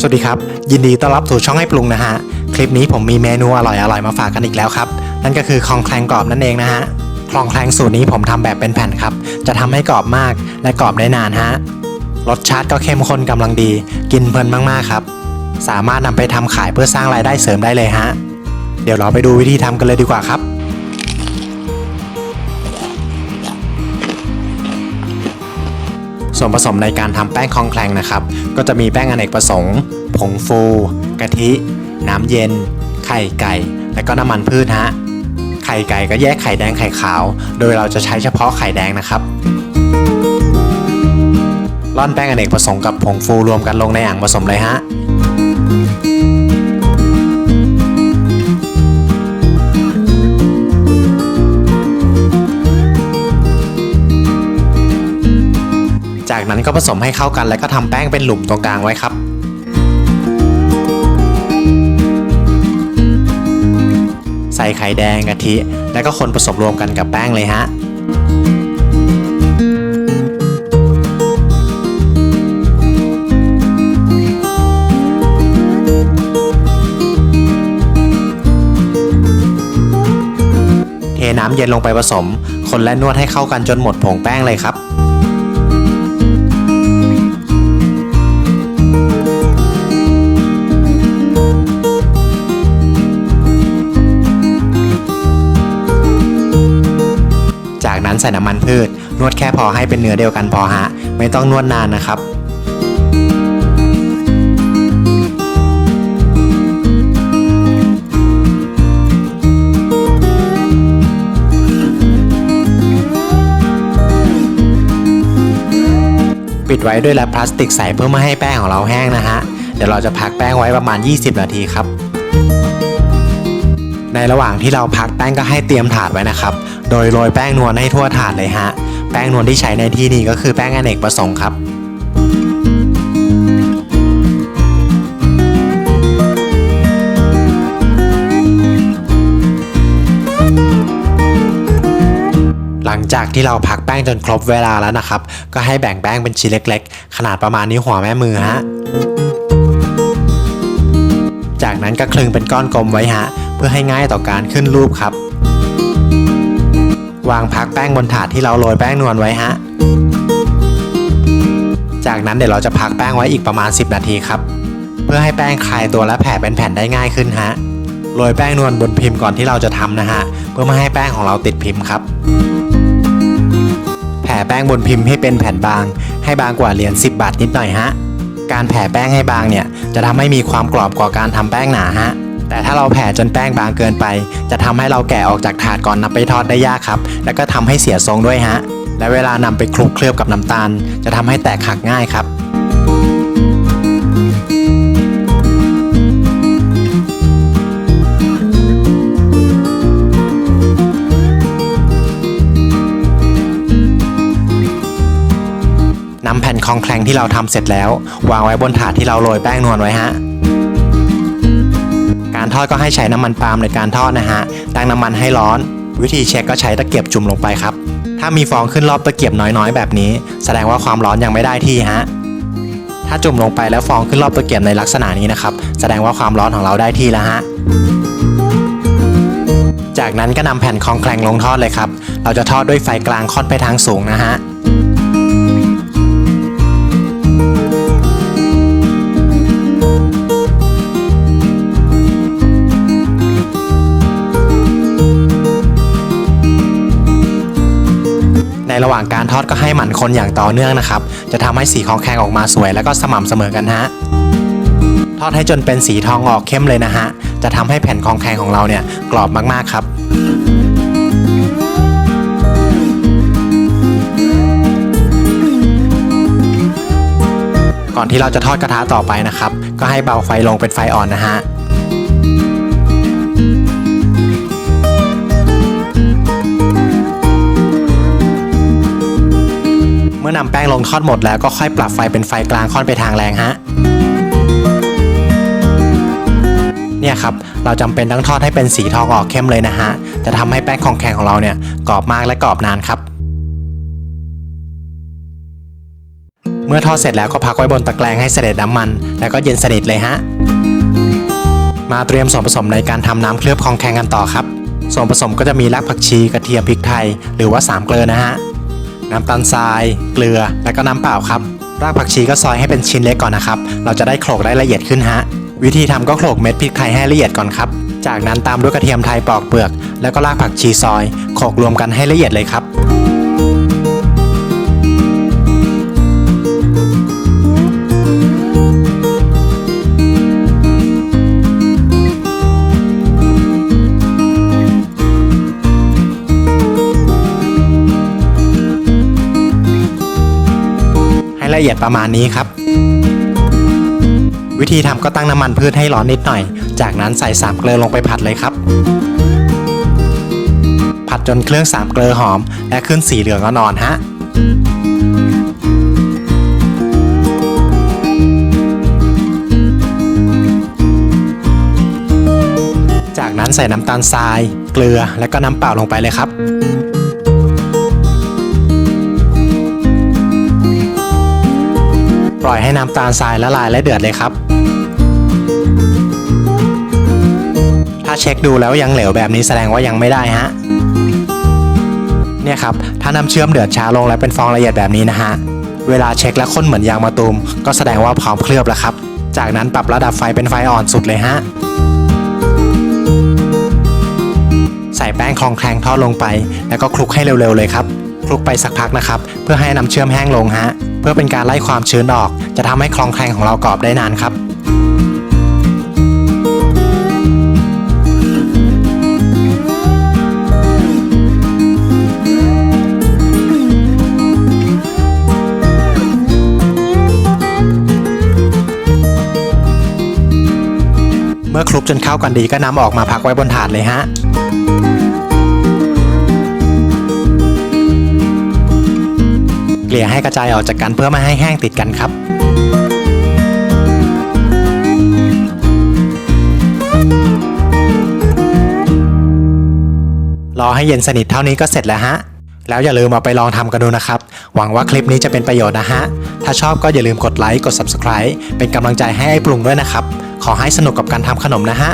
สวัสดีครับ ยินดีต้อนรับสู่ช่องให้ปรุงนะฮะ คลิปนี้ผมมีเมนูอร่อยๆมาฝากกันอีกแล้วครับ นั่นก็คือคลองแคลงกรอบนั่นเองนะฮะคลองแคลงสูตรนี้ผมทำแบบเป็นแผ่นครับ จะทำให้กรอบมากและกรอบได้นานฮะรสชาติก็เข้มข้นกำลังดี กินเพลินมากๆครับ สามารถนำไปทำขายเพื่อสร้างรายได้เสริมได้เลยฮะเดี๋ยวเราไปดูวิธีทำกันเลยดีกว่าครับ ส่วนผสมในการทำแป้งคองแคลงนะครับ ก็จะมีแป้งอเนกประสงค์ ผงฟู กะทิ น้ำเย็น ไข่ไก่ และก็น้ำมันพืชฮะ ไข่ไก่ก็แยกไข่แดงไข่ขาว โดยเราจะใช้เฉพาะไข่แดงนะครับร่อนแป้งอเนกประสงค์กับผงฟูรวมกันลงในอ่างผสมเลยฮะ จากนั้นก็ผสมให้เข้ากันแล้วก็ทำแป้งเป็นหลุมตรงกลางไว้ครับใส่ไข่แดงกะทิ แล้วก็คนผสมรวมกันกับแป้งเลยฮะ เทน้ำเย็นลงไปผสม คนและนวดให้เข้ากันจนหมดผงแป้งเลยครับ ใส่น้ำมันพืช นวดแค่พอให้เป็นเนื้อเดียวกันพอฮะ ไม่ต้องนวดนานนะครับปิดไว้ด้วยแรปพลาสติกใสเพื่อไม่ให้แป้งของเราแห้งนะฮะ เดี๋ยวเราจะพักแป้งไว้ประมาณ 20 นาทีครับ ในระหว่างที่เราพักแป้งก็ให้เตรียมถาดไว้นะครับ โดยโรยแป้งนวลให้ทั่วถาดเลยฮะ แป้งนวลที่ใช้ในที่นี้ก็คือแป้งอเนกประสงค์ครับหลังจากที่เราพักแป้งจนครบเวลาแล้วนะครับ ก็ให้แบ่งแป้งเป็นชิ้นเล็ก ๆ ขนาดประมาณนิ้หัวแม่มือฮะ จากนั้นก็คลึงเป็นก้อนกลมไว้ฮะ เพื่อให้ง่ายต่อการขึ้นรูปครับ วางพักแป้งบนถาดที่เราโรยแป้งนวลไว้ฮะ จากนั้นเดี๋ยวเราจะพักแป้งไว้อีกประมาณ 10 นาทีครับ เพื่อให้แป้งคลายตัวและแผ่เป็นแผ่นได้ง่ายขึ้นฮะ โรยแป้งนวลบนพิมพ์ก่อนที่เราจะทำนะฮะ เพื่อไม่ให้แป้งของเราติดพิมพ์ครับ แผ่แป้งบนพิมพ์ให้เป็นแผ่นบาง ให้บางกว่าเหรียญ10 บาทนิดหน่อยฮะ การแผ่แป้งให้บางเนี่ยจะทำให้มีความกรอบกว่าการทำแป้งหนาฮะ แต่ถ้าเราแผ่จนแป้งบางเกินไป จะทำให้เราแกะออกจากถาดก่อนนำไปทอดได้ยากครับ แล้วก็ทำให้เสียทรงด้วยฮะ และเวลานำไปคลุกเคลือบกับน้ำตาล จะทำให้แตกหักง่ายครับนำแผ่นคองแคลงที่เราทำเสร็จแล้ว วางไว้บนถาดที่เราโรยแป้งนวลไว้ฮะ การทอดก็ให้ใช้น้ำมันปาล์มในการทอดนะฮะ ตั้งน้ำมันให้ร้อน วิธีเช็คก็ใช้ตะเกียบจุ่มลงไปครับ ถ้ามีฟองขึ้นรอบตะเกียบน้อยๆ แบบนี้ แสดงว่าความร้อนยังไม่ได้ที่ฮะ ถ้าจุ่มลงไปแล้วฟองขึ้นรอบตะเกียบในลักษณะนี้นะครับ แสดงว่าความร้อนของเราได้ที่แล้วฮะ จากนั้นก็นำแผ่นคองแคลงลงทอดเลยครับ เราจะทอดด้วยไฟกลางค่อนไปทางสูงนะฮะ ระหว่างการทอดก็ให้หมั่นคนอย่างต่อเนื่องนะครับ จะทำให้สีของแข็งออกมาสวย แล้วก็สม่ำเสมอกันฮะ ทอดให้จนเป็นสีทองออกเข้มเลยนะฮะ จะทำให้แผ่นของแข็งของเราเนี่ยกรอบมากๆครับก่อนที่เราจะทอดกระทะต่อไปนะครับ ก็ให้เบาไฟลงเป็นไฟอ่อนนะฮะ อนำแป้งลงทอดหมดแล้วก็ค่อยปรับไฟเป็นไฟกลางค่อนไปทางแรงฮะเนี่ยครับเราจำเป็นต้องทอดให้เป็นสีทองออกเข้มเลยนะฮะจะทำให้แป้งของแข็งของเราเนี่ยกรอบมากและกรอบนานครับ เมื่อทอดเสร็จแล้วก็พักไว้บนตะแกรงให้เสด็จน้ำมัน แล้วก็เย็นสนิทเลยฮะมาเตรียมส่วนผสมในการทำน้ำเคลือบคองแคงกันต่อครับ ส่วนผสมก็จะมีรากผักชีกระเทียมพริกไทย หรือว่าสามเกลือนะฮะ น้ำตาลทราย เกลือ และก็น้ำเปล่าครับ รากผักชีก็ซอยให้เป็นชิ้นเล็กก่อนนะครับ เราจะได้โขลกได้ละเอียดขึ้นฮะ วิธีทำก็โขลกเม็ดพริกไทยให้ละเอียดก่อนครับ จากนั้นตามด้วยกระเทียมไทยปอกเปลือก แล้วก็รากผักชีซอย โขลกรวมกันให้ละเอียดเลยครับ ละเอียดประมาณนี้ครับ วิธีทำก็ตั้งน้ำมันพืชให้ร้อนนิดหน่อย จากนั้นใส่สามเกลือลงไปผัดเลยครับ ผัดจนเครื่องสามเกลือหอม และขึ้นสีเหลืองอ่อนฮะจากนั้นใส่น้ำตาลทราย เกลือและก็น้ำเปล่าลงไปเลยครับ ให้น้ำตาลทรายละลายและเดือดเลยครับ ถ้าเช็คดูแล้วยังเหลวแบบนี้แสดงว่ายังไม่ได้ฮะเนี่ยครับถ้าน้ำเชื่อมเดือดช้าลงและเป็นฟองละเอียดแบบนี้นะฮะเวลาเช็คแล้วข้นเหมือนยางมะตูม ก็แสดงว่าพร้อมเคลือบแล้วครับ จากนั้นปรับระดับไฟเป็นไฟอ่อนสุดเลยฮะใส่แป้งคลองแคลงทอดลงไป แล้วก็คลุกให้เร็วๆเลยครับ คลุกไปสักพักนะครับ เพื่อให้น้ำเชื่อมแห้งลงฮะ เพื่อเป็นการไล่ความชื้นออก จะทำให้คลองแคลงของเรากรอบได้นานครับเมื่อคลุกจนเข้ากันดีก็นำออกมาพักไว้บนถาดเลยฮะ ลี่ยให้กระจายออกจากกันเพื่อไม่ให้แห้งติดกันครับรอให้เย็นสนิทเท่านี้ก็เสร็จแล้วฮะ แล้วอย่าลืมเอาไปลองทำกันดูนะครับ หวังว่าคลิปนี้จะเป็นประโยชน์นะฮะ ถ้าชอบก็อย่าลืมกดไลค์ กด Subscribe เป็นกำลังใจให้ไอ้ปรุงด้วยนะครับ ขอให้สนุกกับการทำขนมนะฮะ